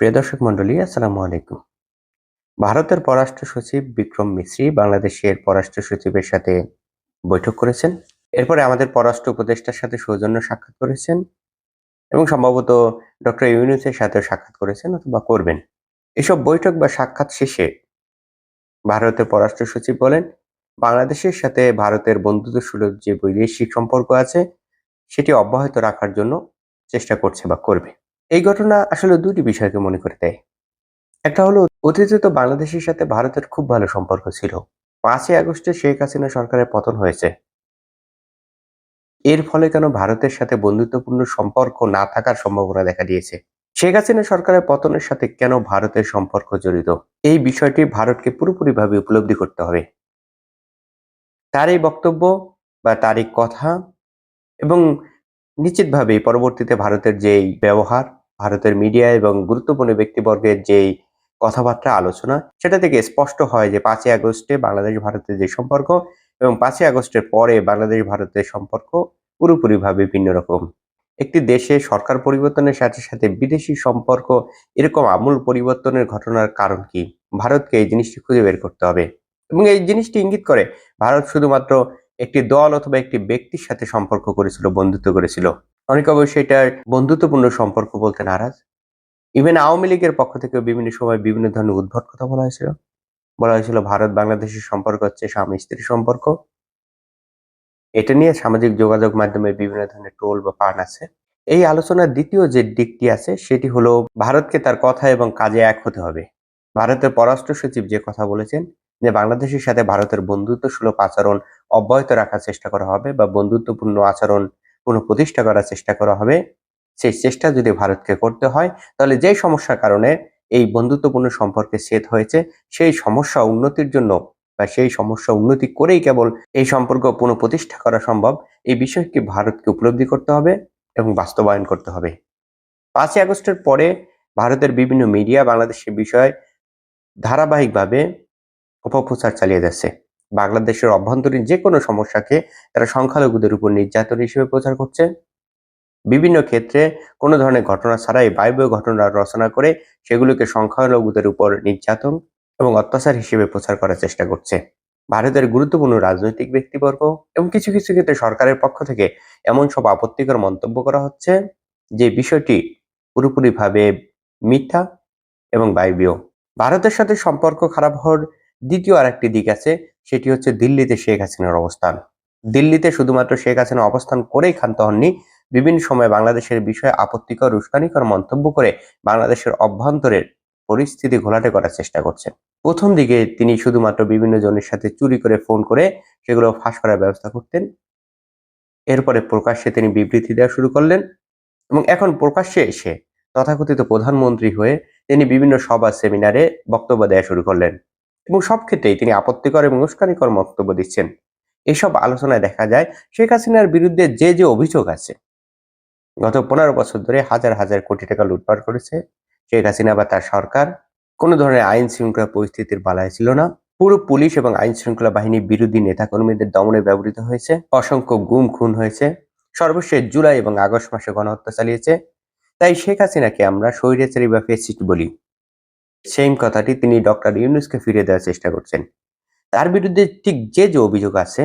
প্রিয় দর্শক মন্ডলী আসসালামু আলাইকুম। ভারতের পররাষ্ট্র সচিব বিক্রম মিশ্রি বাংলাদেশের পররাষ্ট্র সচিবের সাথে বৈঠক করেছেন। এরপরে আমাদের পররাষ্ট্র উপদেষ্টার সাথে সৌজন্য সাক্ষাৎ করেছেন এবং সম্ভবত ডক্টর ইউনুসের সাথে সাক্ষাৎ করেছেন অথবা করবেন। এসব বৈঠক বা সাক্ষাৎ শেষে ভারতের পররাষ্ট্র সচিব বলেন, বাংলাদেশের সাথে ভারতের বন্ধুত্ব সুলভ যে বৈদেশিক সম্পর্ক আছে, সেটি অব্যাহত রাখার জন্য চেষ্টা করছে বা করবে। এই ঘটনা আসলে দুটি বিষয়কে মনে করে দেয়। একটা হলো অতীতে তো বাংলাদেশের সাথে ভারতের খুব ভালো সম্পর্ক ছিল। পাঁচই আগস্টে শেখ হাসিনা সরকারের পতন হয়েছে। এর ফলে কেন ভারতের সাথে বন্ধুত্বপূর্ণ সম্পর্ক না থাকার সম্ভাবনা দেখা দিয়েছে? শেখ হাসিনা সরকারের পতনের সাথে কেন ভারতের সম্পর্ক জড়িত? এই বিষয়টি ভারতকে পুরোপুরিভাবে উপলব্ধি করতে হবে। তার এই বক্তব্য বা তার এই কথা এবং নিশ্চিতভাবেই পরবর্তীতে ভারতের যেই ব্যবহার, ভারতের মিডিয়া এবং গুরুত্বপূর্ণ ব্যক্তিবর্গের যেই কথাবার্তা, আলোচনা, সেটা থেকে স্পষ্ট হয় যে পাঁচই আগস্টে বাংলাদেশ ভারতের যে সম্পর্ক এবং পাঁচই আগস্টের পরে বাংলাদেশ ভারতের সম্পর্ক পুরোপুরিভাবে ভিন্ন রকম। একটি দেশে সরকার পরিবর্তনের সাথে সাথে বিদেশি সম্পর্ক এরকম আমূল পরিবর্তনের ঘটনার কারণ কি? ভারতকে এই জিনিসটি খুঁজে বের করতে হবে। এবং এই জিনিসটি ইঙ্গিত করে ভারত শুধুমাত্র একটি দল অথবা একটি ব্যক্তির সাথে সম্পর্ক করেছিল, বন্ধুত্ব করেছিল। অনেকে অবশ্যই এটা বন্ধুত্বপূর্ণ সম্পর্ক বলতে নারাজ। ইভেন আওয়ামী লীগের পক্ষ থেকে বিভিন্ন সময় বিভিন্ন ধরনের উদ্ভট কথা বলা হয়েছিল। বলা হয়েছিল, ভারত বাংলাদেশের সম্পর্ক হচ্ছে স্বামী স্ত্রীর সম্পর্ক। এটা নিয়ে সামাজিক যোগাযোগ মাধ্যমে বিভিন্ন ধরনের টোল বা পান আছে। এই আলোচনার দ্বিতীয় যে দিকটি আছে, সেটি হলো, ভারতকে তার কথা এবং কাজে এক হতে হবে। ভারতের পররাষ্ট্র সচিব যে কথা বলেছেন যে বাংলাদেশের সাথে ভারতের বন্ধুত্ব সুলভ আচরণ অব্যাহত রাখার চেষ্টা করা হবে বা বন্ধুত্বপূর্ণ আচরণ পুনঃ প্রতিষ্ঠা করার চেষ্টা করা হবে, সেই চেষ্টা যদি ভারতকে করতে হয়, তাহলে যে সমস্যার কারণে এই বন্ধুত্বপূর্ণ সম্পর্কে ছেদ হয়েছে, সেই সমস্যা উন্নতির জন্য বা সেই সমস্যা উন্নতি করেই কেবল এই সম্পর্ক পুনঃপ্রতিষ্ঠা করা সম্ভব, এই বিষয়কে ভারতকে উপলব্ধি করতে হবে এবং বাস্তবায়ন করতে হবে? পাঁচই আগস্টের পরে ভারতের বিভিন্ন মিডিয়া বাংলাদেশের বিষয়ে ধারাবাহিকভাবে অপপ্রচার চালিয়ে যাচ্ছে। বাংলাদেশের অভ্যন্তরীণ যে কোনো সমস্যাকে তারা সংখ্যালঘুদের উপর নির্যাতন হিসেবে প্রচার করছে। বিভিন্ন ক্ষেত্রে কোনো ধরনের ঘটনা ছাড়াই বায়বীয় ঘটনা রচনা করে সেগুলোকে সংখ্যালঘুদের উপর নির্যাতন এবং অত্যাচার হিসেবে প্রচার করার চেষ্টা করছে। ভারতের গুরুত্বপূর্ণ রাজনৈতিক ব্যক্তিবর্গ এবং কিছু কিছু ক্ষেত্রে সরকারের পক্ষ থেকে এমন সব আপত্তিকর মন্তব্য করা হচ্ছে যে বিষয়টি পুরোপুরিভাবে মিথ্যা এবং বায়বীয়। ভারতের সাথে সম্পর্ক খারাপ হওয়ার দ্বিতীয় আরেকটি দিক আছে, সেটি হচ্ছে দিল্লিতে শেখ হাসিনার অবস্থান। দিল্লিতে শুধুমাত্র শেখ হাসিনা অবস্থান করেই ক্ষান্ত হননি, বিভিন্ন সময় বাংলাদেশের বিষয়ে আপত্তিকর, উস্কানিকর মন্তব্য করে বাংলাদেশের অভ্যন্তরের পরিস্থিতি ঘোলাটে করার চেষ্টা করছেন। প্রথম দিকে তিনি শুধুমাত্র বিভিন্ন জনের সাথে চুরি করে ফোন করে সেগুলো ফাঁস করার ব্যবস্থা করতেন। এরপরে প্রকাশ্যে তিনি বিবৃতি দেওয়া শুরু করলেন এবং এখন প্রকাশ্যে এসে তথাকথিত প্রধানমন্ত্রী হয়ে তিনি বিভিন্ন সভা, সেমিনারে বক্তব্য দেওয়া শুরু করলেন। এবং সব ক্ষেত্রেই তিনি আপত্তিকর এবং উস্কানিকর মন্তব্য দিচ্ছেন। এসব আলোচনায় দেখা যায়, শেখ হাসিনার বিরুদ্ধে যে যে অভিযোগ আছে, গত পনেরো বছর ধরে হাজার হাজার কোটি টাকা লুটপাট করেছে। শেখ হাসিনা বা তার সরকার কোনো ধরনের আইন শৃঙ্খলা পরিস্থিতির বালায় ছিল না। পুরো পুলিশ এবং আইন শৃঙ্খলা বাহিনী বিরোধী নেতাকর্মীদের দমনে ব্যবহৃত হয়েছে। অসংখ্য গুম, খুন হয়েছে। সর্বশেষ জুলাই এবং আগস্ট মাসে গণহত্যা চালিয়েছে। তাই শেখ হাসিনাকে আমরা স্বৈরাচারী বা ফেসিস্ট বলি। সেম কথাটি তিনি ডক্টর ইউনুসকে ফিরে দেওয়ার চেষ্টা করছেন। তার বিরুদ্ধে ঠিক যে যে অভিযোগ আছে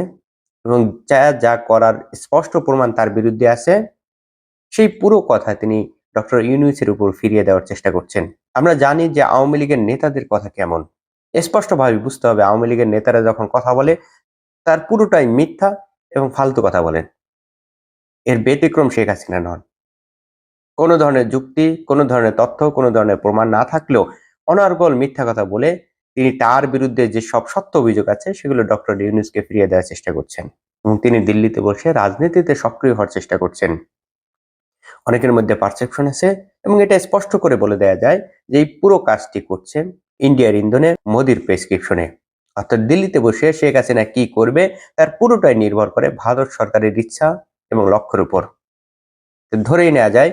এবং যা যা করার স্পষ্ট প্রমাণ তার বিরুদ্ধে আছে, সেই পুরো কথা তিনি ডক্টর ইউনুসের উপর ফিরিয়ে দেওয়ার চেষ্টা করছেন। আমরা জানি যে আওয়ামী লীগের নেতাদের কথা কেমন। স্পষ্টভাবে বুঝতে হবে, আওয়ামী লীগের নেতারা যখন কথা বলে, তার পুরোটাই মিথ্যা এবং ফালতু কথা বলেন। এর ব্যতিক্রম শেখ হাসিনা নন। কোনো ধরনের যুক্তি, কোনো ধরনের তথ্য, কোনো ধরনের প্রমাণ না থাকলেও অনর্গল মিথ্যা কথা বলে তিনি তার বিরুদ্ধে যে সব সত্য অভিযোগ আছে, সেগুলো ডক্টর ইউনুসকে ফিরিয়ে দেওয়ার চেষ্টা করছেন এবং তিনি দিল্লিতে বসে রাজনীতিতে সক্রিয় হওয়ার চেষ্টা করছেন। অনেকের মধ্যে পারসেপশন আছে এবং এটা স্পষ্ট করে বলে দেওয়া যায় যে এই পুরো কাজটি করছেন ইন্ডিয়ার ইন্ধনে মোদির প্রেসক্রিপশনে। অর্থাৎ দিল্লিতে বসে শেখ হাসিনা কি করবে তার পুরোটাই নির্ভর করে ভারত সরকারের ইচ্ছা এবং লক্ষ্যের উপর। ধরেই নেওয়া যায়,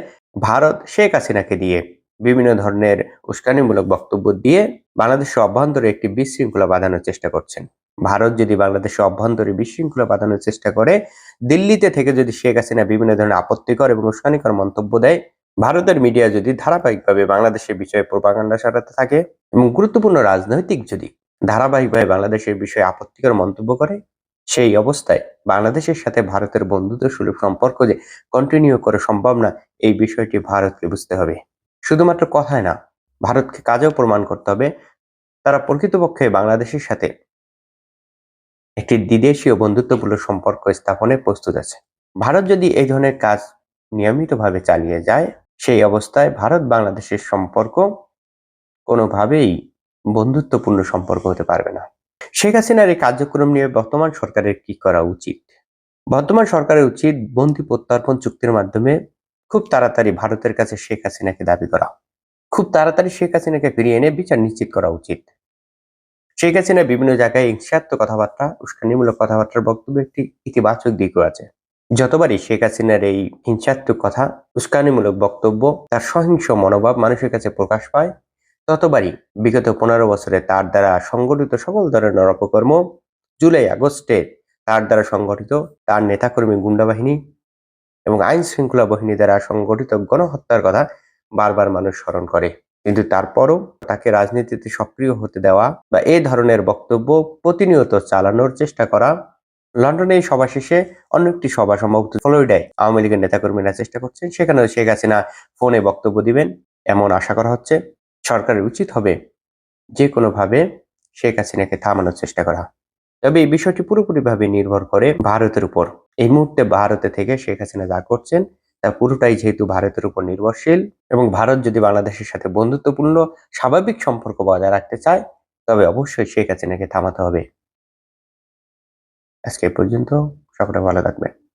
ভারত শেখ হাসিনাকে দিয়ে। বিভিন্ন ধরনের উস্কানিমূলক বক্তব্য দিয়ে বাংলাদেশের অভ্যন্তরে একটি বিশৃঙ্খলা বাঁধানোর চেষ্টা করছেন। ভারত যদি বাংলাদেশের অভ্যন্তরে বিশৃঙ্খলা বাঁধানোর চেষ্টা করে, দিল্লিতে থেকে যদি শেখ হাসিনা বিভিন্ন ধরনের আপত্তিকর এবং উস্কানিকর মন্তব্য দেয়, ভারতের মিডিয়া যদি ধারাবাহিকভাবে বাংলাদেশের বিষয়ে প্রপাগান্ডা সারাতে থাকে এবং গুরুত্বপূর্ণ রাজনৈতিক যদি ধারাবাহিকভাবে বাংলাদেশের বিষয়ে আপত্তিকর মন্তব্য করে, সেই অবস্থায় বাংলাদেশের সাথে ভারতের বন্ধুত্ব সুলভ সম্পর্ক যে কন্টিনিউ করা সম্ভব না, এই বিষয়টি ভারতকে বুঝতে হবে। শুধুমাত্র কথায় না, ভারতকে কাজেও প্রমাণ করতে হবে তারা প্রকৃতপক্ষে বাংলাদেশের সাথে একটি দ্বিদেশীয় বন্ধুত্বপূর্ণ সম্পর্ক স্থাপনে প্রস্তুত আছে। ভারত যদি এই ধরনের কাজ নিয়মিতভাবে চালিয়ে যায়, সেই অবস্থায় ভারত বাংলাদেশের সম্পর্ক কোনোভাবেই বন্ধুত্বপূর্ণ সম্পর্ক হতে পারবে না। শেখ হাসিনার এই কার্যক্রম নিয়ে বর্তমান সরকারের কি করা উচিত? বর্তমান সরকারের উচিত বন্দি প্রত্যর্পণ চুক্তির মাধ্যমে খুব তাড়াতাড়ি ভারতের কাছে শেখ হাসিনাকে দাবি করা। খুব তাড়াতাড়ি শেখ হাসিনাকে ফিরিয়ে এনে বিচার নিশ্চিত করা উচিত। শেখ হাসিনা বিভিন্ন জায়গায় হিংসাত্মক কথাবার্তা, উস্কানিমূলক কথাবার্তার বক্তব্য একটি ইতিবাচক দিকও আছে। যতবারই শেখ হাসিনার এই হিংসাত্মক কথা, উস্কানিমূলক বক্তব্য তার সহিংস মনোভাব মানুষের কাছে প্রকাশ পায়, ততবারই বিগত পনেরো বছরে তার দ্বারা সংগঠিত সকল ধরনের অপকর্ম, জুলাই আগস্টে তার দ্বারা সংগঠিত তার নেতাকর্মী গুন্ডা বাহিনী এবং আইন শৃঙ্খলা বাহিনী দ্বারা সংগঠিত গণহত্যার কথা বারবার মানুষ স্মরণ করে। কিন্তু তারপরও তাকে রাজনীতিতে সক্রিয় হতে দেওয়া বা এ ধরনের বক্তব্য প্রতিনিয়ত চালানোর চেষ্টা করা লন্ডনে সভা শেষে অন্য একটি সভা সম্ভবত ফ্লোরিডায় আওয়ামী লীগের নেতাকর্মীরা চেষ্টা করছেন, সেখানেও শেখ হাসিনা ফোনে বক্তব্য দিবেন। এমন আশা করা হচ্ছে সরকারের উচিত হবে যে কোনোভাবে শেখ হাসিনাকে থামানোর চেষ্টা করা। তবে এই বিষয়টি পুরোপুরিভাবে নির্ভর করে ভারতের উপর। এই মুহূর্তে ভারতে থেকে শেখ হাসিনা যা করছেন, তা পুরোটাই যেহেতু ভারতের উপর নির্ভরশীল এবং ভারত যদি বাংলাদেশের সাথে বন্ধুত্বপূর্ণ, স্বাভাবিক সম্পর্ক বজায় রাখতে চায়, তবে অবশ্যই শেখ হাসিনাকে থামাতে হবে। আজকে পর্যন্ত, সকলে ভালো থাকবেন।